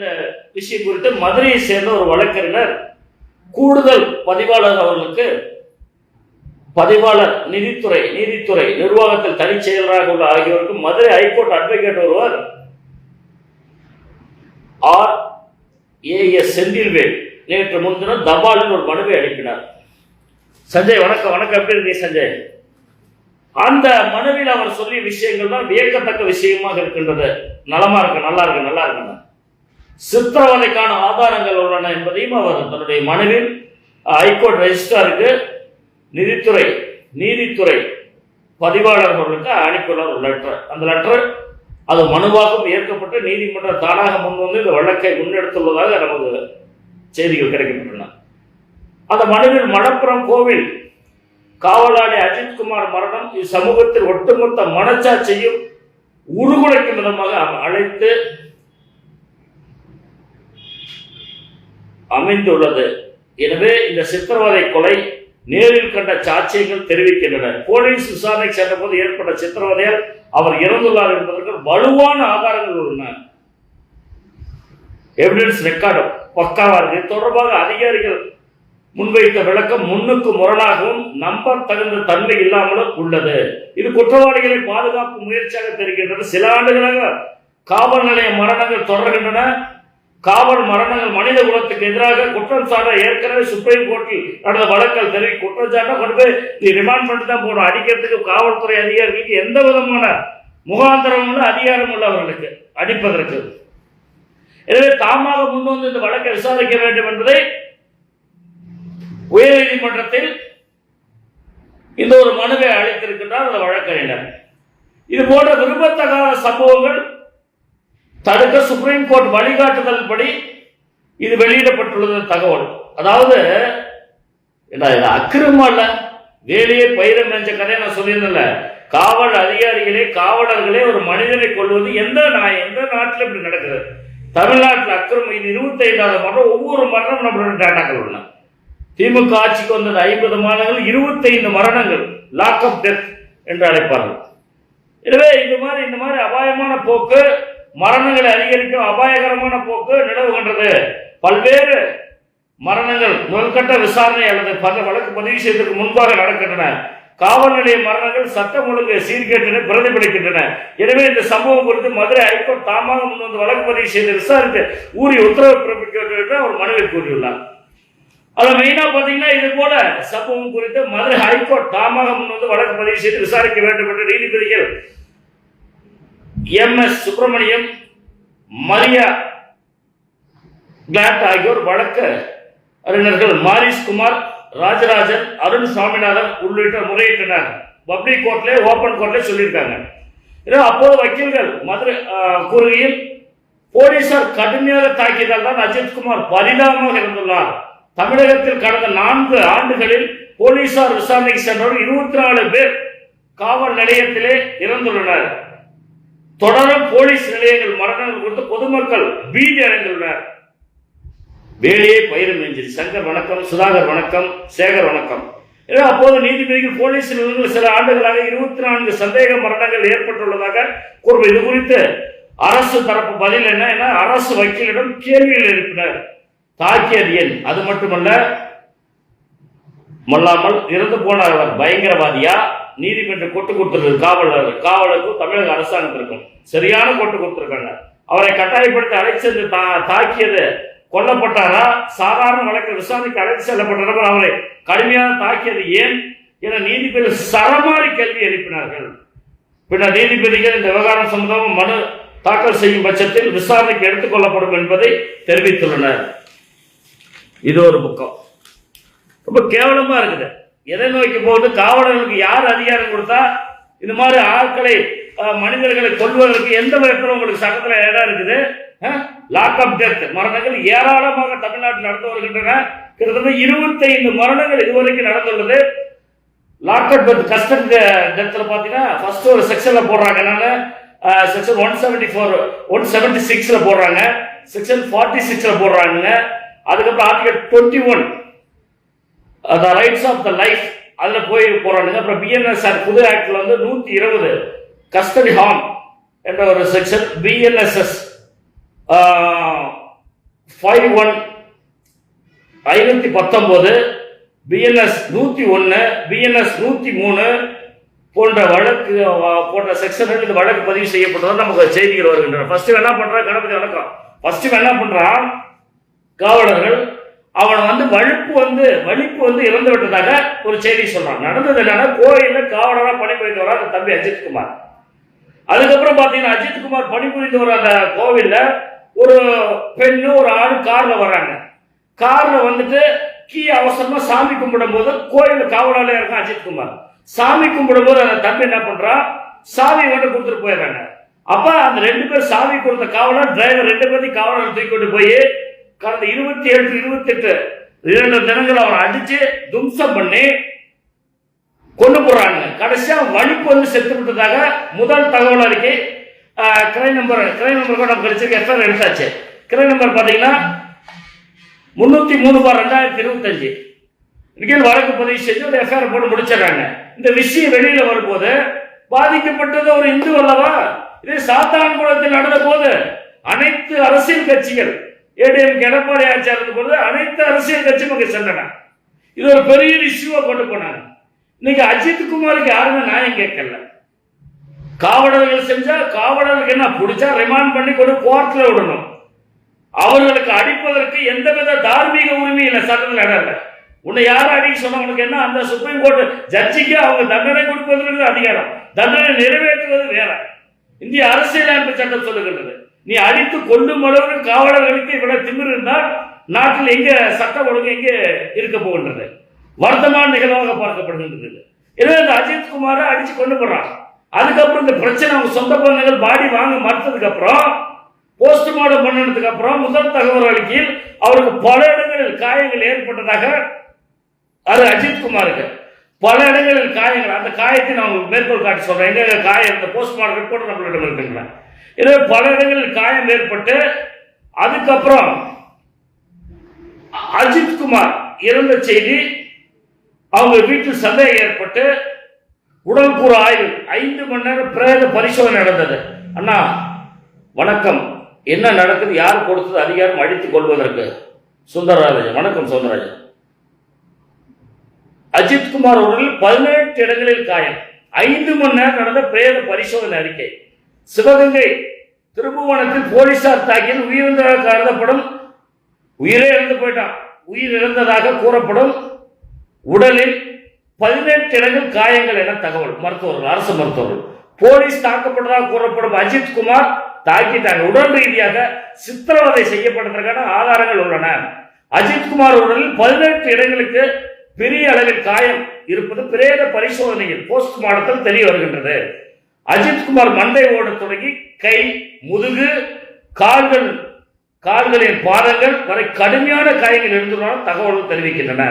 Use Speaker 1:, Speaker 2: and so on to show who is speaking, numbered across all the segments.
Speaker 1: இந்த விஷயம் குறித்து மதுரையை சேர்ந்த ஒரு வழக்கறிஞர் கூடுதல் பதிவாளர் அவர்களுக்கு பதிவாளர் நிதித்துறை நீதித்துறை நிர்வாகத்தில் தனிச் செயலராக உள்ள ஆகியோருக்கு மதுரை ஹைகோர்ட் அட்வொகேட் ஒருவர் ஆர் ஏ எஸ் செந்தில்வேல் நேற்று முன்தினம் தபாலில் ஒரு மனுவை அனுப்பினார். சஞ்சய் வணக்கம் வணக்கம். எப்படி இருக்கீங்க சஞ்சய்? அந்த மனுவில் அவர் சொல்லிய விஷயங்கள் தான் வியக்கத்தக்க விஷயமாக இருக்கின்றது. நலமா இருக்கு நல்லா இருக்கு நல்லா இருக்கு. சித்திரவதைக்கான ஆதாரங்கள் உள்ளன என்பதையும் அவர் தன்னுடைய மனுவில் ஹைகோர்ட் ரெஜிஸ்டாருக்கு நிதித்துறை நீதித்துறை பதிவாளர்களுக்கு அனுப்பியுள்ள ஒரு லெட்டர் அந்த லெட்டர் அது மனுவாகவும் ஏற்கப்பட்டு நீதிமன்றம் தானாக முன்வந்து இந்த வழக்கை முன்னெடுத்துள்ளதாக நமக்கு செய்திகள் கிடைக்கப்பட்டன அந்த மனுவில் மணப்புறம் கோவில் காவலாளி அஜித்குமார் மரணம் இச்சமூகத்தில் ஒட்டுமொத்த மனச்சாட்சியும் உருகுலைக்கும் விதமாக அழைத்து அமைந்துள்ளது. எனவே இந்த சித்திரவதை கொலை நேரில் கண்ட சாட்சியங்கள் தெரிவிக்கின்றன. போலீஸ் விசாரணை சென்றபோது ஏற்பட்ட சித்திரவதையால் அவர் இறந்துள்ளார் என்பதற்கு வலுவான ஆதாரங்கள் உள்ளன. எவிடன்ஸ் ரெக்கார்டு பக்காவா இருக்கு. இது தொடர்பாக அதிகாரிகள் முன்வைத்த விளக்கம் முன்னுக்கு முரணாகவும் நம்ப தகுந்த தன்மை இல்லாமலும் உள்ளது. இது குற்றவாளிகளை பாதுகாப்பு முயற்சியாக தெரிகின்றது சில ஆண்டுகளாக காவல் நிலைய மரணங்கள் தொடர்கின்றன. காவல் மரணங்கள் மனித குலத்துக்கு எதிராக குற்றம் சாட்ட ஏற்கனவே சுப்ரீம் கோர்ட்டில் நடந்த வழக்கல் தெரிவி குற்றம் சாட்ட கொண்டு போய் நீ ரிமாண்ட் பண்ணிட்டு தான் போகணும். அடிக்கிறதுக்கு காவல்துறை அதிகாரிகளுக்கு எந்த விதமான முகாந்திரமும் அதிகாரம் உள்ளவர்களுக்கு அவர்களுக்கு அடிப்பதற்கு. எனவே தாமாக முன் வந்து இந்த வழக்கை விசாரிக்க வேண்டும் என்பதை உயர்நீதிமன்றத்தில் இந்த ஒரு மனுவை அளித்திருக்கின்றார் அந்த வழக்கறிஞர். இது போன்ற விரும்பத்தகாத சம்பவங்கள் தடுக்க சுப்ரீம் கோர்ட் வழிகாட்டுதல் படி இது வெளியிடப்பட்டுள்ளது தகவல். அதாவது என்ன அக்கிரமம் அல்ல. வேலையே பயிரம் என்ற கதையை நான் சொல்லியிருந்தேன்ல. காவல் அதிகாரிகளே காவலர்களே ஒரு மனிதனை கொள்வது எந்த நாய் எந்த நாட்டில் இப்படி நடக்குது தமிழ்நாட்டில் அக்கிரமம் இது இருபத்தி ஐந்தாவது மரணம் ஒவ்வொரு மரணம் நம்மளோட டேட்டாக்கள் உள்ளன திமுக ஆட்சிக்கு வந்தது ஐம்பது மாதங்கள் இருபத்தைந்து மரணங்கள் லாக் ஆஃப் டெத் என்று அழைப்பார்கள். எனவே இந்த மாதிரி இந்த மாதிரி அபாயமான போக்கு மரணங்களை அதிகரிக்கும் அபாயகரமான போக்கு நிலவுகின்றது. பல்வேறு மரணங்கள் முதல்கட்ட விசாரணை அல்லது பல வழக்கு பதிவு செய்வதற்கு முன்பாக நடக்கின்றன. காவல் நிலைய மரணங்கள் சட்டம் ஒழுங்கு சீர்கேட்டன பிரதிபலிக்கின்றன. எனவே இந்த சம்பவம் குறித்து மதுரை ஹைகோர்ட் தாமாக முன் வந்து வழக்கு பதிவு செய்து விசாரித்து ஊரிய உத்தரவு பிறப்பிக்க வேண்டும் என்று அவர் மனுவில் கூறியுள்ளார். அது மெயினா பாத்தீங்கன்னா இது போல சம்பவம் குறித்து மதுரை ஹைகோர்ட் தாமாக முன் வந்து வழக்கு பதிவு செய்து விசாரிக்க வேண்டும் என்று நீதிபதிகள் எம் எஸ் சுப்பிரமணியம் மரியா கிளாட் ஆகியோர் வழக்க அறிஞர்கள் மாரிஸ் குமார் ராஜராஜன் அருண் சாமிநாதன் உள்ளிட்ட முறையிட்டனர். பப்ளிக் கோர்ட்ல ஓபன் கோர்ட்ல சொல்லியிருக்காங்க. ஏன்னா அப்போது வக்கீல்கள் மதுரை கூறுகையில் போலீசார் கடுமையாக தாக்கியதால் தான் அஜித்குமார் பரிதாபமாக இருந்துள்ளார் தமிழகத்தில் கடந்த நான்கு ஆண்டுகளில் போலீசார் விசாரணைக்கு சென்றவர் இருபத்தி நாலு பேர் காவல் நிலையத்திலே இறந்துள்ளனர். தொடரும் போலீஸ் நிலையங்கள் மரணங்கள் குறித்து பொதுமக்கள் பீதி அடைந்துள்ளனர். வேலையே பயிரும் எஞ்சில் சங்கர் வணக்கம் சுதாகர் வணக்கம் சேகர் வணக்கம். அப்போது நீதிபதிகள் போலீஸ் நிலையங்கள் சில ஆண்டுகளாக இருபத்தி நான்கு சந்தேக மரணங்கள் ஏற்பட்டுள்ளதாக கூறும். இது குறித்து அரசு தரப்பு பதில் என்ன? என அரசு வக்கீலிடம் கேள்விகள் எழுப்பினர். தாக்கியது ஏன் அது மட்டுமல்ல மல்லாமல் இறந்து போனார் பயங்கரவாதியா? நீதிமன்றம் கொட்டு கொடுத்துருக்கு காவலர் காவலருக்கும் தமிழக அரசாங்கத்திற்கும் சரியான கொட்டு கொடுத்துருக்காங்க. அவரை கட்டாயப்படுத்தி அழைச்சது தா- தாக்கியது கொல்லப்பட்டாரா? சாதாரண வழக்கு விசாரணைக்கு அழைத்து செல்லப்பட்டவர் அவரை கடுமையாக தாக்கியது ஏன்? என நீதிபதிகள் சரமாரி கேள்வி எழுப்பினார்கள். பின்னர் நீதிபதிகள் இந்த விவகாரம் சம்பந்தமாக மனு தாக்கல் செய்யும் பட்சத்தில் விசாரணைக்கு எடுத்துக் கொள்ளப்படும் என்பதை தெரிவித்துள்ளனர். இது ஒரு புக்கம். ரொம்ப கேவலமா இருக்குது. எதை நோக்கி போகுது? காவலர்களுக்கு யார் அதிகாரம் கொடுத்தா? இந்த மாதிரி ஆட்களை மனிதர்களை கொள்வதற்கு எந்த விதத்தில் உங்களுக்கு சட்டத்தில் இடம் இருக்குது? லாக் அப் டெத் மரணங்கள் ஏராளமாக தமிழ்நாட்டில் நடந்து வருகின்றன கிட்டத்தட்ட இருபத்தைந்து மரணங்கள் இதுவரைக்கும் நடந்துள்ளது. லாக் அப் டெத் கஸ்டம் டெத்தில் பார்த்தீங்கன்னா ஃபர்ஸ்ட் ஒரு செக்ஷனில் போடுறாங்க. என்னன்னு section one seventy four one seventy சிக்ஸில் போடுறாங்க. செக்ஷன் ஃபார்ட்டி சிக்ஸில் போடுறாங்க அதுக்கப்புறம் article twenty one the rights of the life அதில் போய் போகிறானுங்க அப்புறம் பிஎன்எஸ்ஆர் புது ஆக்டில் வந்து நூற்றி இருபது கஸ்டடி ஹார்ம் என்ற ஒரு செக்ஷன் பிஎன்எஸ்எஸ் ஃபைவ் ஒன் ஐநூத்தி பத்தொன்பது பிஎன்எஸ் நூற்றி ஒன்று பிஎன்எஸ் நூற்றி மூணு போன்ற வழக்கு போன்ற செக்ஷன்கள் இந்த வழக்கு பதிவு செய்யப்பட்டதாக நமக்கு செய்திகள் வருகின்றன. ஃபர்ஸ்ட் என்ன பண்ணுறான் கணபதி வணக்கம். ஃபர்ஸ்ட் என்ன பண்ணுறான் காவலர்கள் அவன் வந்து வழுப்பு வந்து வலிப்பு வந்து இறந்து விட்டதாக ஒரு செய்தி சொல்றான். நடந்தது என்னன்னா கோயில்ல காவலரா பணிபுரிந்து வர அந்த தம்பி அஜித்குமார் அதுக்கப்புறம் பாத்தீங்கன்னா அஜித்குமார் பணிபுரிந்து வர அந்த கோவில்ல ஒரு பெண்ணு ஒரு ஆள் கார்ல வர்றாங்க. கார்ல வந்துட்டு கீ அவசரமா சாமி கும்பிடும் போது கோயில் காவலாளே இருக்கான் அஜித்குமார் சாமி கும்பிடும் போது அந்த தம்பி என்ன பண்றான் சாமி வந்து கொடுத்துட்டு போயிடுறாங்க. அப்ப அந்த ரெண்டு பேர் சாமி கொடுத்த காவலர் டிரைவர் ரெண்டு பேரையும் காவலர் தூக்கி கொண்டு போய் கடந்த இருபத்தி ஏழு இருபத்தி எட்டு இரண்டு தினங்கள் அவனை அடிச்சு தும்சம் பண்ணி கொண்டு போறாங்க. கடைசியா வலிப்பு வந்து செத்து விட்டதாக முதல் தகவல் அறிக்கை கிரை நம்பர் கிரை நம்பர் கூட நம்ம கிடைச்சிருக்கு. எஃப்ஐஆர் எடுத்தாச்சு. கிரை நம்பர் பாத்தீங்கன்னா முன்னூத்தி மூணு பார் ரெண்டாயிரத்தி இருபத்தஞ்சு. கீழ் வழக்கு பதிவு செஞ்சு ஒரு எஃப்ஐஆர் போட்டு முடிச்சிடறாங்க. இந்த விஷயம் வெளியில வரும்போது பாதிக்கப்பட்டது ஒரு இந்து அல்லவா? இது சாத்தான்குளத்தில் நடந்த போது அனைத்து அரசியல் கட்சிகள் ஏடிஎம் எடப்பாடி ஆட்சியா இருந்த பொழுது அனைத்து அரசியல் கட்சியும் அங்கே சென்றன. இது ஒரு பெரிய இஷ்யூவா கொண்டு போனாங்க. இன்னைக்கு அஜித் குமாருக்கு யாருமே நியாயம் கேட்கல. காவலர்கள் செஞ்சா காவலர்களுக்கு என்ன பிடிச்சா ரிமாண்ட் பண்ணி கொண்டு கோர்ட்ல விடணும். அவர்களுக்கு அடிப்பதற்கு எந்தவித தார்மீக உரிமை இல்லை சட்டத்தில் இடம் இல்லை. உன்னை யாரும் அடிக்க சொன்னா உனக்கு என்ன? அந்த சுப்ரீம் கோர்ட் ஜட்ஜிக்கு அவங்க தண்டனை கொடுப்பதற்கு அதிகாரம். தண்டனை நிறைவேற்றுவது வேற. இந்திய அரசியலமைப்பு சட்டம் சொல்லுகின்றது. நீ அடித்து கொள்ளும் அளவுக்கு காவலர்களுக்கு இவ்வளவு திமிர் இருந்தால் நாட்டில் எங்க சட்ட ஒழுங்கு எங்கே இருக்க போகின்றது? வருத்தமான நிகழ்வாக பார்க்கப்படுகின்றது. எனவே இந்த அஜித் குமாரை அடிச்சு கொண்டு போறான். அதுக்கப்புறம் இந்த பிரச்சனை அவங்க சொந்த பந்தங்கள் பாடி வாங்க மறுத்ததுக்கு அப்புறம் போஸ்ட்மார்டம் பண்ணதுக்கு அப்புறம் முதல் தகவல் அறிக்கையில் அவருக்கு பல இடங்களில் காயங்கள் ஏற்பட்டதாக அது அஜித் குமாருக்கு. பல இடங்களில் காயங்கள் அந்த காயத்தை நான் உங்களுக்கு மேற்கோள் காட்டி சொல்றேன். எங்க காயம் இந்த போஸ்ட்மார்டம் ரிப்போர்ட் நம்மளிடம் இருக்குங்களா? எனவே பல இடங்களில் காயம் ஏற்பட்டு அதுக்கப்புறம் அஜித் குமார் இறந்த செய்தி அவங்க வீட்டில் சந்தேகம் ஏற்பட்டு உடல்கூறு ஆய்வு ஐந்து மணி நேரம் பிரேத பரிசோதனை நடந்தது. அண்ணா வணக்கம். என்ன நடக்குது? யார் கொடுத்தது அதிகாரம் அழித்துக் கொள்வதற்கு? சுந்தரராஜன். வணக்கம் சுந்தரராஜன். அஜித் குமார் உடலில் பதினெட்டு இடங்களில் காயம். ஐந்து மணி நேரம் நடந்த பிரேத பரிசோதனை அறிக்கை. சிவகங்கை திருப்புவனத்தில் போலீசார் தாக்கியது. உயிரிழந்ததாக கருதப்படும். உயிரே இழந்து போயிட்டான். உயிர் இழந்ததாக கூறப்படும். உடலில் பதினெட்டு இடங்கள் காயங்கள் என தகவல். மருத்துவர்கள் அரசு மருத்துவர்கள். போலீஸ் தாக்கப்பட்டதாக கூறப்படும் அஜித் குமார் தாக்கிட்டாங்க. உடல் ரீதியாக சித்திரவதை செய்யப்பட்டதற்கான ஆதாரங்கள் உள்ளன. அஜித்குமார் உடலில் பதினெட்டு இடங்களுக்கு பெரிய அளவில் காயம் இருப்பது பிரேத பரிசோதனையில் போஸ்ட்மார்ட்டத்தில் தெரிய வருகின்றது. அஜித்குமார் மண்டை ஓட தொடங்கி கை முதுகு கால்கள் கால்களின் பாதங்கள் வரை கடுமையான காயங்கள் இருந்துள்ளன தகவல்கள் தெரிவிக்கின்றன.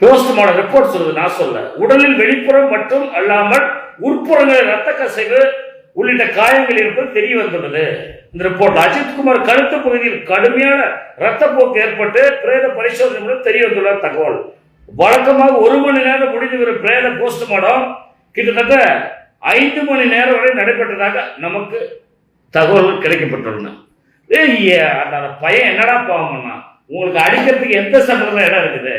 Speaker 1: போஸ்ட்மார்டம் ரிப்போர்ட் சொல்லுது நான் சொல்ல. உடலில் வெளிப்புறம் மற்றும் அல்லாமல் உட்புறங்களில் ரத்த கசைவு உள்ளிட்ட காயங்கள் இருப்பது தெரிய வந்துள்ளது. இந்த ரிப்போர்ட் அஜித்குமார் கழுத்து பகுதியில் கடுமையான ரத்தப்போக்கு ஏற்பட்டு பிரேத பரிசோதனை மூலம் தெரிய வந்துள்ளார் தகவல். வழக்கமாக ஒரு மணி நேரம் முடிந்து வரும் பிரேத போஸ்ட்மார்டம் கிட்டத்தட்ட ஐந்து மணி நேரம் வரை நடைபெற்றதாக நமக்கு தகவல்கள் கிடைக்கப்பட்டுள்ளன. அந்த பையன் என்னடா பாவம் உங்களுக்கு அடிக்கிறதுக்கு எந்த சட்டத்தில் இடம் இருக்குது?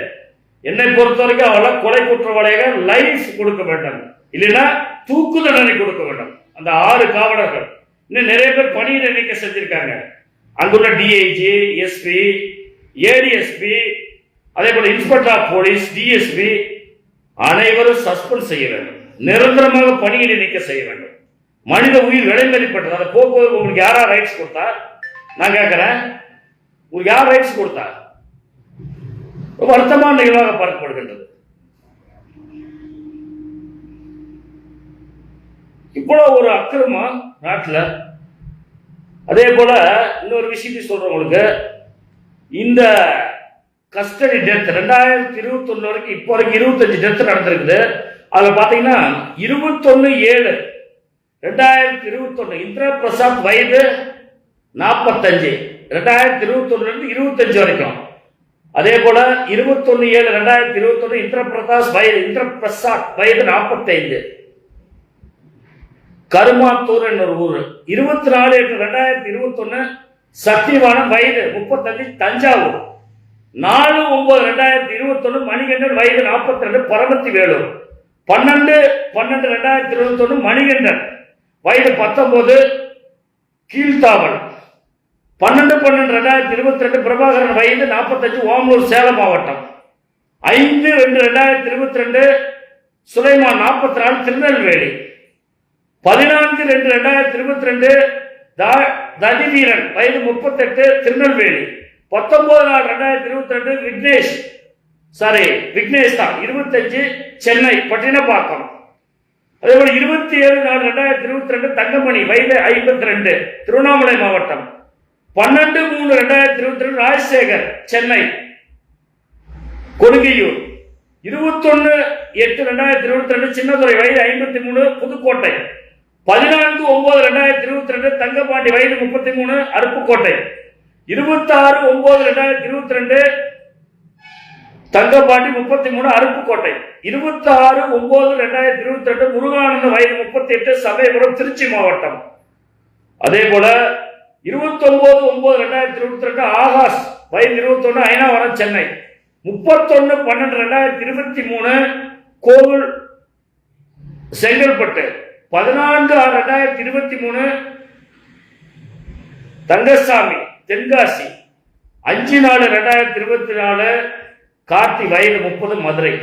Speaker 1: என்னை பொறுத்த வரைக்கும் அவளை கொலை குற்றவாளியாக லைஃப் கொடுக்க வேண்டும். இல்லைன்னா தூக்கு தண்டனை கொடுக்க வேண்டும். அந்த ஆறு காவலர்கள். இன்னும் நிறைய பேர் பணியில் நீக்க செஞ்சிருக்காங்க. அங்குள்ள டிஐஜி எஸ்பி ஏடிஎஸ்பி அதே போல இன்ஸ்பெக்டர் ஆஃப் போலீஸ் டிஎஸ்பி அனைவரும் சஸ்பெண்ட் செய்ய வேண்டும். நிரந்தரமாக பணியில் இணைக்க செய்ய வேண்டும். மனித உயிர் விலைமதிப்பட்டது அதை போக்குவரத்து உங்களுக்கு யாரா ரைட்ஸ் கொடுத்தா? நான் கேட்கிறேன். உங்களுக்கு யார் ரைட்ஸ் கொடுத்தா? வருத்தமான நிகழ்வாக பார்க்கப்படுகின்றது. இவ்வளவு ஒரு அக்கிரமம் நாட்டில் அதே போல இன்னொரு விஷயத்தை சொல்றேன் உங்களுக்கு. இந்த கஸ்டடி டெத் ரெண்டாயிரத்தி இருபத்தொன்னு வரைக்கும் இப்போ வரைக்கும் இருபத்தஞ்சு டெத் நடந்திருக்குது. அதில் பார்த்தீங்கன்னா இருபத்தொன்னு ஏழு ரெண்டாயிரத்தி இருபத்தொன்னு இந்திரா பிரசாத் வயது நாற்பத்தஞ்சு ரெண்டாயிரத்தி இருபத்தொன்னுலேருந்து இருபத்தஞ்சு வரைக்கும். அதே போல இருபத்தொன்னு ஏழு ரெண்டாயிரத்தி இருபத்தொன்னு இந்திர பிரகாஷ் வயது இந்திர பிரசாத் வயது நாற்பத்தைந்து கருமாத்தூர் என்ற ஒரு ஊர். இருபத்தி நாலு எட்டு ரெண்டாயிரத்தி இருபத்தொன்னு சத்தியவானம் வயது முப்பத்தஞ்சு தஞ்சாவூர். நாலு ஒன்பது ரெண்டாயிரத்தி இருபத்தொன்னு மணிகண்டன் வயது நாற்பத்தி ரெண்டு பரமத்தி வேலூர் பன்னெண்டு பன்னெண்டு ரெண்டாயிரத்தி இருபத்தொன்னு மணிகண்டன். வயது பத்தொன்பது கீழ்த்தாவல். பன்னெண்டு பன்னெண்டு ரெண்டாயிரத்தி இருபத்தி ரெண்டு பிரபாகரன் வயது நாற்பத்தஞ்சு ஓமலூர் சேலம் மாவட்டம். ஐந்து ரெண்டு ரெண்டாயிரத்தி இருபத்தி ரெண்டு சுலைமான் நாற்பத்தி நாலு திருநெல்வேலி. பதினான்கு ரெண்டு ரெண்டாயிரத்தி இருபத்தி ரெண்டு ததிவீரன் வயது முப்பத்தெட்டு திருநெல்வேலி. பத்தொன்பது நாலு ரெண்டாயிரத்தி இருபத்தி ரெண்டு விக்னேஷ். சாரி விக்னேஷ் தான் இருபத்தஞ்சு சென்னை பட்டினப்பாக்கம். அதே போல இருபத்தி ஏழு நாலு ரெண்டாயிரத்தி இருபத்தி ரெண்டு தங்கமணி வயது ஐம்பத்தி ரெண்டு திருவண்ணாமலை மாவட்டம். பன்னெண்டு மூணு ரெண்டாயிரத்தி இருபத்தி ரெண்டு ராஜசேகர் சென்னை. கொடுங்கையூர். இருபத்தொன்னு எட்டு ரெண்டாயிரத்தி இருபத்தி ரெண்டு சின்னதுரை வயது ஐம்பத்தி மூணு புதுக்கோட்டை. பதினான்கு ஒன்பது ரெண்டாயிரத்தி இருபத்தி ரெண்டு தங்கப்பாண்டி வயது முப்பத்தி மூணு அருப்புக்கோட்டை. இருபத்தாறு ஒன்பது ரெண்டாயிரத்தி இருபத்தி ரெண்டு தங்கப்பாண்டி முப்பத்தி மூணு அருப்புக்கோட்டை. இருபத்தி ஆறு ஒன்பது ரெண்டாயிரத்தி இருபத்தி ரெண்டு முருகானந்த வயது முப்பத்தி எட்டு சமயபுரம் திருச்சி மாவட்டம். அதே போல இருபத்தி ஒன்பது ஒன்பது ரெண்டாயிரத்தி இருபத்தி ரெண்டு ஆகாஷ் வயது இருபத்தொன்னு ஐநாவரம் சென்னை. முப்பத்தொன்னு பன்னெண்டு ரெண்டாயிரத்தி இருபத்தி மூணு கோவில் செங்கல்பட்டு. பதினான்கு ஆறு ரெண்டாயிரத்தி இருபத்தி மூணு தங்கசாமி தென்காசி. அஞ்சு நாலு ரெண்டாயிரத்தி இருபத்தி நாலு கார்த்தி வயது முப்பது மதுரை.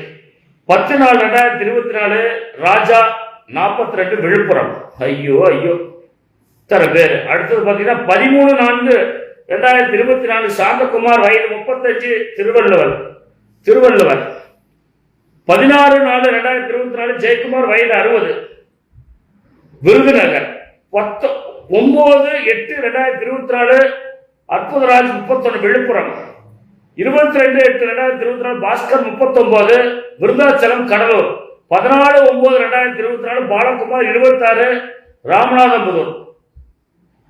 Speaker 1: பத்து நாள் ரெண்டாயிரத்தி இருபத்தி நாலு ராஜா நாற்பத்தி ரெண்டு விழுப்புரம். ஐயோ ஐயோ. இத்தனை பேர். அடுத்தது பார்த்தீங்கன்னா பதிமூணு நான்கு ரெண்டாயிரத்தி இருபத்தி நாலு சாந்தகுமார் வயது முப்பத்தஞ்சு திருவள்ளுவர். திருவள்ளுவர். பதினாறு நாலு ரெண்டாயிரத்தி இருபத்தி நாலு ஜெயக்குமார் வயது அறுபது. விருதுநகர். பத்து ஒன்பது எட்டு ரெண்டாயிரத்தி இருபத்தி நாலு அற்புதராஜ் முப்பத்தொன்று விழுப்புரம். இருபத்தி ரெண்டு எட்டு ரெண்டாயிரத்தி இருபத்தி நாலு பாஸ்கர் முப்பத்தொன்பது விருதாச்சலம் கடலூர். பதினாலு ஒன்பது ரெண்டாயிரத்தி இருபத்தி நாலு பாலகுமார் இருபத்தாறு ராமநாதபுரம்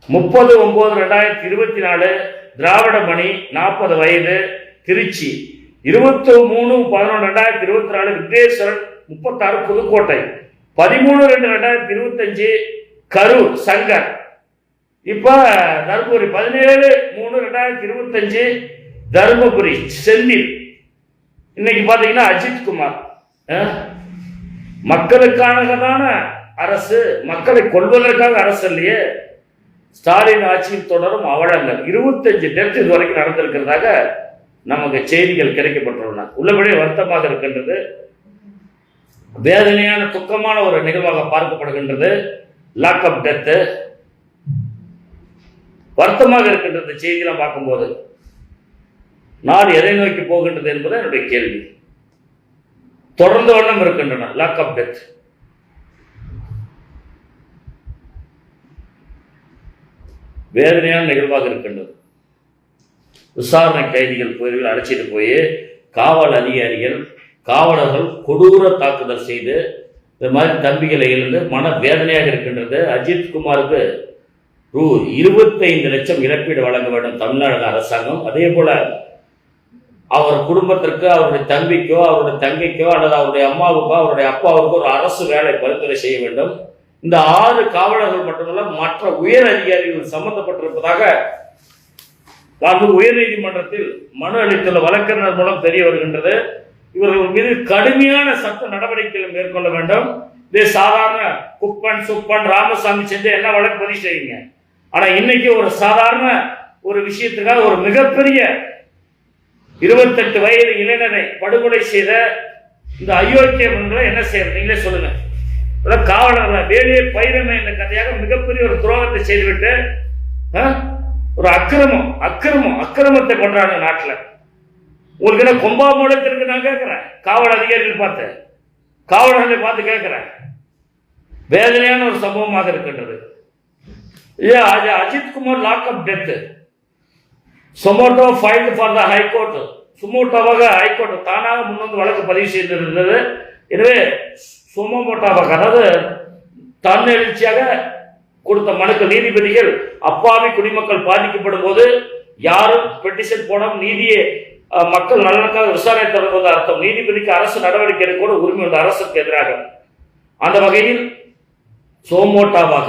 Speaker 1: முப்பது ஒன்பது ரெண்டாயிரத்தி இருபத்தி நாலு திராவிடமணி நாற்பது வயது திருச்சி. இருபத்தி மூணு பதினொன்று ரெண்டாயிரத்தி இருபத்தி நாலு விக்னேஸ்வரன் முப்பத்தாறு புதுக்கோட்டை. பதிமூணு ரெண்டு ரெண்டாயிரத்தி இருபத்தஞ்சு கரூர் சங்கர். இப்ப தருமபுரி பதினேழு மூணு ரெண்டாயிரத்தி இருபத்தஞ்சு தருமபுரி சென்னில் இன்னைக்கு பார்த்தீங்கன்னா அஜித் குமார். அஹ், மக்களுக்கானதான அரசு மக்களை கொள்வதற்காக அரசு இல்லையே. ஸ்டாலின் ஆட்சியில் தொடரும் அவலங்கள். இருபத்தஞ்சு டெத் இது வரைக்கும் நடந்திருக்கிறதாக நமக்கு செய்திகள் கிடைக்கப்பட்டுள்ளன. உள்ளபடியே வருத்தமாக இருக்கின்றது. வேதனையான துக்கமான ஒரு நிகழ்வாக பார்க்கப்படுகின்றது. லாக்அப் டெத்து வருத்தமாக இருக்கின்றது செய்தியெல்லாம் பார்க்கும்போது. நான் எதை நோக்கி போகின்றது என்பது என்னுடைய கேள்வி. தொடர்ந்து வண்ணம் இருக்கின்றன. லாக்அப் டெத் வேதனையான நிகழ்வாக இருக்கின்றது. விசாரணை கைதிகள் பிரிவில் அழைச்சிட்டு போய் காவல் அதிகாரிகள் காவலர்கள் கொடூர தாக்குதல் செய்து இந்த மாதிரி தம்பிகளை இருந்து மன வேதனையாக இருக்கின்றது. அஜித் குமாருக்கு ரூ இருபத்தைந்து லட்சம் இழப்பீடு வழங்க வேண்டும் தமிழ்நாடு அரசாங்கம். அதே போல அவர் குடும்பத்திற்கு அவருடைய தம்பிக்கோ அவருடைய தங்கைக்கோ அல்லது அவருடைய அம்மாவுக்கோ அவருடைய அப்பாவுக்கோ ஒரு அரசு வேலை பரிந்துரை செய்ய வேண்டும். இந்த ஆறு காவலர்கள் மட்டுமல்ல மற்ற உயர் அதிகாரிகள் சம்பந்தப்பட்டிருப்பதாக மாண்பு உயர்நீதிமன்றத்தில் மனு அளித்துள்ள வழக்கறிஞர் மூலம் தெரிய வருகின்றது. இவர்கள் மீது கடுமையான சட்ட நடவடிக்கைகளை மேற்கொள்ள வேண்டும். இது சாதாரண குப்பன் சுப்பன் ராமசாமி செஞ்சு என்ன வழக்கு பதிவு செய்யுங்க. ஆனா இன்னைக்கு ஒரு சாதாரண ஒரு விஷயத்துக்காக ஒரு மிகப்பெரிய இருபத்தெட்டு வயது இளைஞரை படுகொலை செய்த இந்த அயோக்கியங்களை என்ன செய்யறது? நீங்களே சொல்லுங்க. காவலர்கள் வேலையை பயிரமை என்ற கதையாக மிகப்பெரிய ஒரு துரோகத்தை செய்துவிட்டு ஆ, ஒரு அக்கிரமம் அக்கிரமம் அக்கிரமத்தை பண்றாங்க நாட்டில். உங்களுக்கு என்ன கொம்பா மூலத்திற்கு நான் கேட்கிறேன். காவல் அதிகாரிகள் பார்த்து காவலர்களை பார்த்து கேட்கிறேன். வேதனையான ஒரு சம்பவமாக இருக்கின்றது. A Ajithkumar lock up death. Suo motu file for the high court சுமோட்டோவாக high court தானாக முன்வந்து வழக்கு பதிவு செய்திருந்தது எனவே சுமோமோட்டோவாக அதாவது தன்னெழுச்சியாக கொடுத்த மனுக்கு நீதிபதிகள் அப்பாவி குடிமக்கள் பாதிக்கப்படும் போது யாரும் பெட்டிஷன் போடாம நீதியை மக்கள் நலனுக்காக விசாரணை தொடர்வது அர்த்தம் நீதிபதிக்கு அரசு நடவடிக்கை எடுக்க கூட உரிமை உண்டு அரசுக்கு எதிராக அந்த வகையில் சோமோட்டாவாக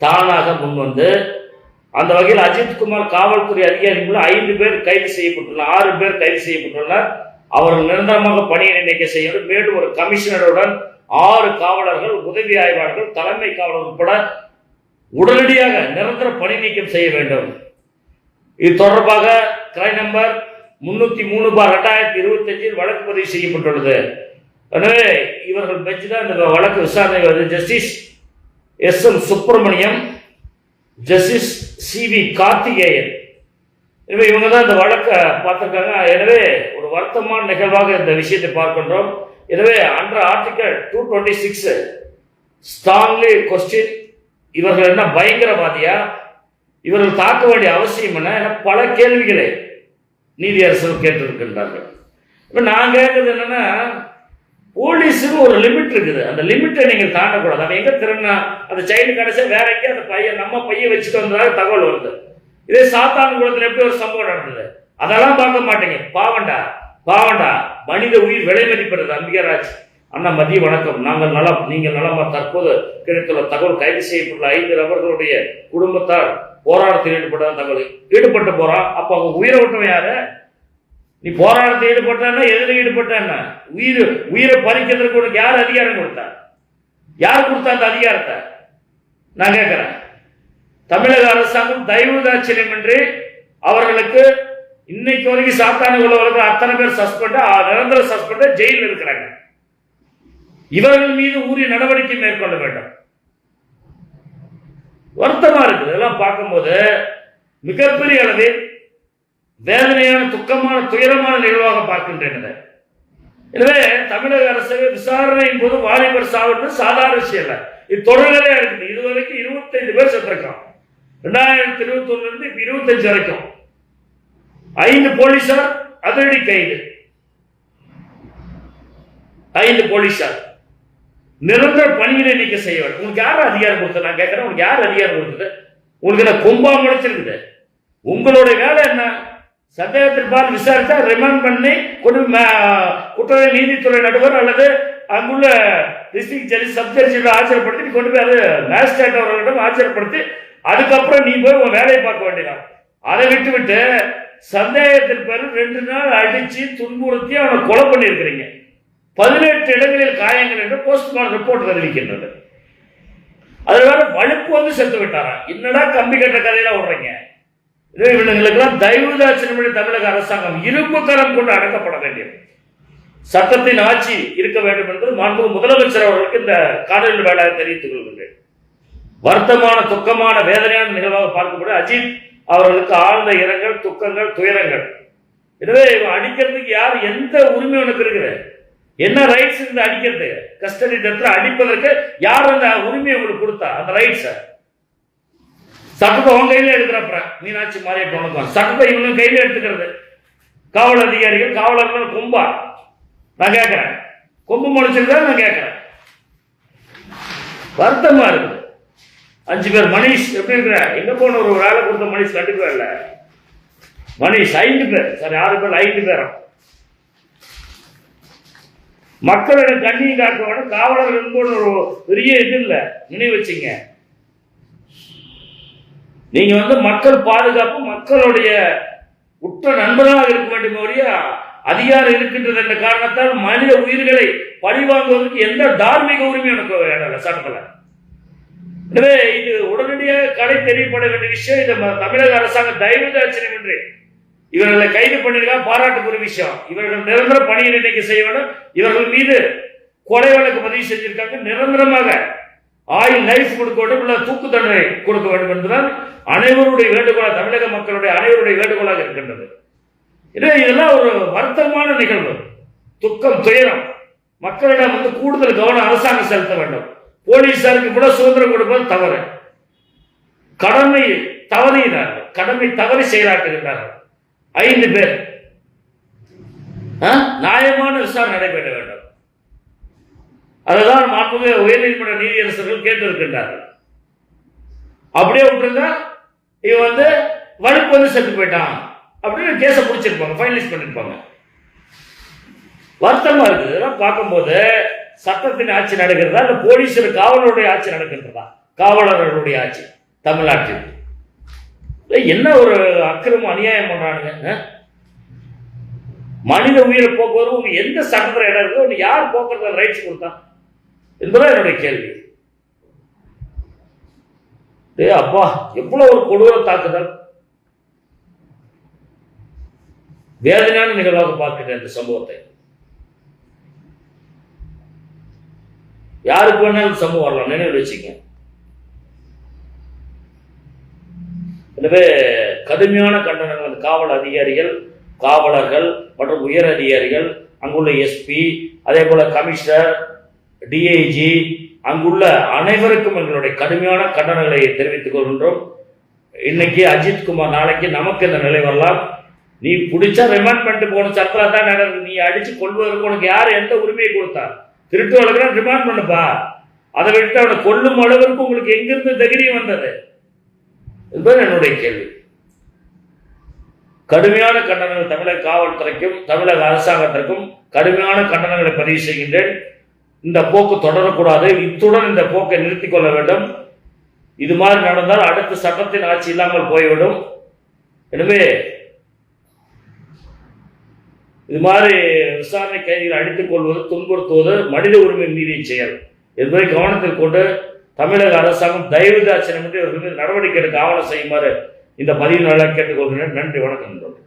Speaker 1: தானாக முன்வந்து அந்த வகையில் அஜித்குமார் காவல்துறை அதிகாரிகள் ஐந்து பேர் கைது செய்யப்பட்டுள்ளனர் ஆறு பேர் கைது செய்யப்பட்டுள்ளனர். அவர்கள் நிரந்தரமாக பணியை நினைக்க செய்யணும் மேலும் ஒரு கமிஷனருடன் ஆறு காவலர்கள் உதவி ஆய்வாளர்கள் தலைமை காவலர் உட்பட உடனடியாக நிரந்தர பணி நீக்கம் செய்ய வேண்டும். இது தொடர்பாக கிரை நம்பர் முன்னூத்தி மூணு பார் ரெண்டாயிரத்தி இருபத்தஞ்சில் வழக்கு பதிவு செய்யப்பட்டுள்ளது. எனவே இவர்கள் பெஞ்சு தான் இந்த வழக்கு விசாரணை வருது. Justice S M Subramaniam justice C V Karthikeyan. எனவே இவங்க தான் இந்த வழக்கை பார்த்துருக்காங்க. எனவே ஒரு வருத்தமான நிகழ்வாக இந்த விஷயத்தை பார்க்கின்றோம். எனவே அன்ற article two twenty six strongly question இவர்கள் என்ன பயங்கரவாதியா? இவர்கள் தாக்க வேண்டிய அவசியம் என்ன? என பல கேள்விகளை நீதியரசர் கேட்டிருக்கின்றார்கள். இப்போ நான் கேட்குறது என்னன்னா போலீஸுக்கு ஒரு லிமிட் இருக்குது. அந்த லிமிட்டை நீங்கள் தாண்டக்கூடாது அவன் எங்கே திருநா அந்த சைல்டு கடைசி வேற எங்கேயும் அந்த பையன் நம்ம பையன் வச்சுட்டு வந்ததாக தகவல் வருது. இதே சாத்தான் குளத்தில் எப்படி ஒரு சம்பவம் நடந்தது? அதெல்லாம் பார்க்க மாட்டீங்க. பாவண்டா பாவண்டா. மனித உயிர் விலை மதிப்படுறது அம்பிகராஜ் அண்ணா மதிய வணக்கம். நாங்கள் நலம் நீங்கள் நலமா? தற்போது கிடைத்துள்ள தகவல் கைது செய்யப்பட்டுள்ள ஐந்து நபர்களுடைய குடும்பத்தார் போராட்டத்தில் ஈடுபட்ட தகவல். ஈடுபட்டு போறான் அப்போ அவங்க உயிரை விட்டவன் யாரு? நீ போராட்டத்தில் ஈடுபட்டான்னா எதில் ஈடுபட்ட உயிர் உயிரை பறிக்கிறதுக்கு உனக்கு யார் அதிகாரம் கொடுத்தா? யார் கொடுத்தா அந்த அதிகாரத்தை? நான் கேட்கிறேன். தமிழக அரசாங்கம் தயவு என்று அவர்களுக்கு இன்னைக்கு வரைக்கும் சாத்தான உள்ளவர்கள் அத்தனை பேர் சஸ்பெண்ட் நிரந்தர சஸ்பெண்ட் ஜெயிலில் இருக்கிறாங்க. இவர்கள் மீது உரிய நடவடிக்கை மேற்கொள்ள வேண்டும். வருத்தமா இருக்குது. இதெல்லாம் பார்க்கும்போது மிகப்பெரிய அளவில் வேதனையான துக்கமான துயரமான நிகழ்வாக பார்க்கின்றேன் எனவே தமிழக அரசு விசாரணையின் போது வாலிபர் சாவுன்னு சாதாரண விஷயம் இல்லை. இது தொடர்கதையா இருக்குது இது வரைக்கும் இருபத்தைந்து பேர் செத்துருக்கான். ரெண்டாயிரத்தி இருபத்தி ஒண்ணுல இருந்து இப்ப இருபத்தஞ்சு வரைக்கும். ஐந்து போலீசார் அதிரடி கைது. ஐந்து போலீசார். நிரந்தர பணியிடை நீக்க செய்ய வேண்டும். உங்களுக்கு யார் அதிகாரம் கொடுத்தது? நான் கேட்கிறேன் உங்களுக்கு யார் அதிகாரம் கொடுத்தது? உங்களுக்கு என்ன கொம்பா முளைச்சிருக்குது? உங்களோட வேலை என்ன? சந்தேகத்திற்பால் விசாரித்தா ரிமாண்ட் பண்ணி கொண்டு ம- குற்றவியல் நீதித்துறை நடுவர் அல்லது அங்குள்ள டிஸ்ட்ரிக்ட் ஜட்ஜி சப் ஜட்ஜியோட ஆச்சரியப்படுத்தி கொண்டு போய் அது மேஜிஸ்ட்ரேட் அவர்களிடம் ஆச்சரியப்படுத்தி அதுக்கப்புறம் நீ போய் உன் வேலையை பார்க்க வேண்டியதான் அதை விட்டு விட்டு சந்தேகத்தின் பேரில் ரெண்டு நாள் அடிச்சு துன்புறுத்தி அவனை கொலை பண்ணியிருக்கிறீங்க. பதினெட்டு இடங்களில் காயங்கள் என்று போஸ்ட்மார்டம் ரிப்போர்ட் தெரிவிக்கின்றது அதில் வேற வழுப்பு வந்து செத்து விட்டாரா என்னடா கம்பி கட்ட கதையில விடுறீங்க இது இவனுங்களுக்கெல்லாம் தயவுதாட்சியமின்றி தமிழக அரசாங்கம் இரும்பு கரம் கொண்டு அடக்கப்பட வேண்டியது சட்டத்தின் ஆட்சி இருக்க வேண்டும் என்பது மாண்பு முதலமைச்சர் அவர்களுக்கு இந்த காணொலி வேளாக தெரிவித்துக் கொள்கின்றேன். வருத்தமான துக்கமான வேதனையான நிகழ்வாக பார்க்கப்படும் அஜித் அவர்களுக்கு ஆழ்ந்த இரங்கல் துக்கங்கள் துயரங்கள். எனவே இவன் அடிக்கிறதுக்கு யார் எந்த உரிமை உனக்கு இருக்குது என்ன ரைட்ஸ் இருந்து அடிக்கிறது? கஸ்டடி டெத்தில் அடிப்பதற்கு யார் அந்த உரிமையை உங்களுக்கு கொடுத்தா? அந்த ரைட்ஸை சட்டத்தை உன் கையில எடுக்கிறப்ப மீனாட்சி மாறிட்டு உனக்கும் சட்டத்தை இவங்க கையில எடுத்துக்கிறது. காவல் அதிகாரிகள் காவலர்கள் கும்பா. நான் கேட்கிறேன். கொம்பு முடிச்சிருந்தா நான் கேட்குறேன். வருத்தமா இருக்குது. அஞ்சு பேர். மணிஷ் எப்படி இருக்கிற எங்க போன ஒரு வேலை கொடுத்த மணிஷ் கண்டிப்பா இல்ல. மணிஷ் ஐந்து பேர். சரி ஆறு பேர் ஐந்து பேரும் மக்களிடம் கண்ணியும் காக்க காவலர்கள் ஒரு பெரிய இது இல்லை. நினைவு வச்சுங்க. நீங்க வந்து மக்கள் பாதுகாப்பு மக்களுடைய உற்ற நண்பராக இருக்க வேண்டும் ஒழிய அதிகாரம் இருக்கின்றது என்ற காரணத்தால் மனித உயிர்களை பழிவாங்குவதற்கு எந்த தார்மீக உரிமையும் எனக்கு வேணும் சட்டத்தில் எனவே இது உடனடியாக கடை தெரியப்பட வேண்டிய விஷயம். இந்த ம- தமிழக அரசாங்கம் தயவு என்று. இவர்களை கைது பண்ணிருக்காங்க பாராட்டுக்குரிய விஷயம். இவர்கள் நிரந்தர பணியை இன்னைக்கு செய்ய வேண்டும் இவர்கள் மீது கொலை வழக்கு பதிவு செஞ்சிருக்காங்க. நிரந்தரமாக ஆயுள் லைஃப் கொடுக்க வேண்டும் இல்லை தூக்கு தண்டனை கொடுக்க வேண்டும் என்பதுதான் அனைவருடைய வேண்டுகோளாக தமிழக மக்களுடைய அனைவருடைய வேண்டுகோளாக இருக்கின்றது. எனவே இதெல்லாம் ஒரு வருத்தமான நிகழ்வு. துக்கம் துயரம். மக்களிடம் வந்து கூடுதல் கவனம் அரசாங்கம் செலுத்த வேண்டும். போலீசாருக்கு கூட சுதந்திரம் கொடுப்பது தவறு. கடமை தவறினார்கள் கடமை தவறி செயலாற்றுகின்றார்கள். ஐந்து பேர். ஆ? நியாயமான விசாரணை நடைபெற வேண்டும். அதுதான் மாண்புமிகு உயர்நீதிமன்ற நீதியரசர்கள் கேட்டிருக்கின்றார்கள். அப்படியே விட்டுருந்தா இவன் வந்து வழுப்பு வந்து செத்து போயிட்டான். அப்படின்னு கேஸை பிடிச்சிருப்பாங்க ஃபைனலைஸ் பண்ணிருப்பாங்க. வருத்தமா இருக்குது இதெல்லாம் பார்க்கும்போது சட்டத்தின் ஆட்சி நடக்கிறதா இல்லை போலீஸர் காவலருடைய ஆட்சி நடக்கின்றதா காவலர்களுடைய ஆட்சி தமிழ்நாட்டில். என்ன ஒரு அக்கிரமம் அநியாயம் பண்றானுங்க மனித உயிரை போக்குவரத்து எந்த சட்டத்தில் இடம் இருக்கோ யார் போக்குறது ரைட்ஸ் கொடுத்தான் என்பதுதான் என்னுடைய கேள்வி. டேய் அப்பா எவ்வளவு ஒரு கொடூர தாக்குதல்? வேதனையான நிகழ்வாக பார்க்கிறேன் இந்த சம்பவத்தை. யாருக்கு வேணாலும் சம்பவம் வரலாம் நினைவு வச்சுங்க. எனவே கடுமையான கண்டனங்கள் அந்த காவல் அதிகாரிகள் காவலர்கள் மற்றும் உயர் அதிகாரிகள் அங்குள்ள எஸ்பி அதே போல கமிஷனர் டிஐஜி அங்குள்ள அனைவருக்கும் எங்களுடைய கடுமையான கண்டனங்களை தெரிவித்துக் கொள்கின்றோம். இன்னைக்கு அஜித் குமார் நாளைக்கு நமக்கு இந்த நிலை வரலாம். நீ பிடிச்சா ரிமாண்ட் பண்ணிட்டு போன சட்டத்தில் தான் நடக்குது நீ அடிச்சு கொள்வதற்கு உனக்கு யார் எந்த உரிமையை கொடுத்தா? திருட்டு வழக்குனா ரிமாண்ட் பண்ணுப்பா. அதை விட்டு அவனை கொல்லும் அளவிற்கு உங்களுக்கு எங்கிருந்து தைரியம் வந்தது? இதுதான் என்னுடைய கேள்வி. கடுமையான கண்டனங்கள் தமிழக காவல்துறைக்கும் தமிழக அரசாங்கத்திற்கும் கடுமையான கண்டனங்களை பதிவு செய்கின்றேன். இந்த போக்கு தொடரக்கூடாது. இத்துடன் இந்த போக்கை நிறுத்தி கொள்ள வேண்டும். இது மாதிரி நடந்தால் அடுத்த சட்டத்தின் ஆட்சி இல்லாமல் போய்விடும். எனவே இது மாதிரி விசாரணை கைதிகளை அழித்துக் கொள்வது துன்புறுத்துவது மனித உரிமை மீறிய செயல். என்பதை கவனத்தில் கொண்டு தமிழக அரசாங்கம் தயவு தாட்சியம் இவர்கள் மீது நடவடிக்கை எடுக்க ஆவணம் செய்யுமாறு இந்த பதிவு நாளாக கேட்டுக்கொள்கிறேன். நன்றி வணக்கம். நண்பர்கள்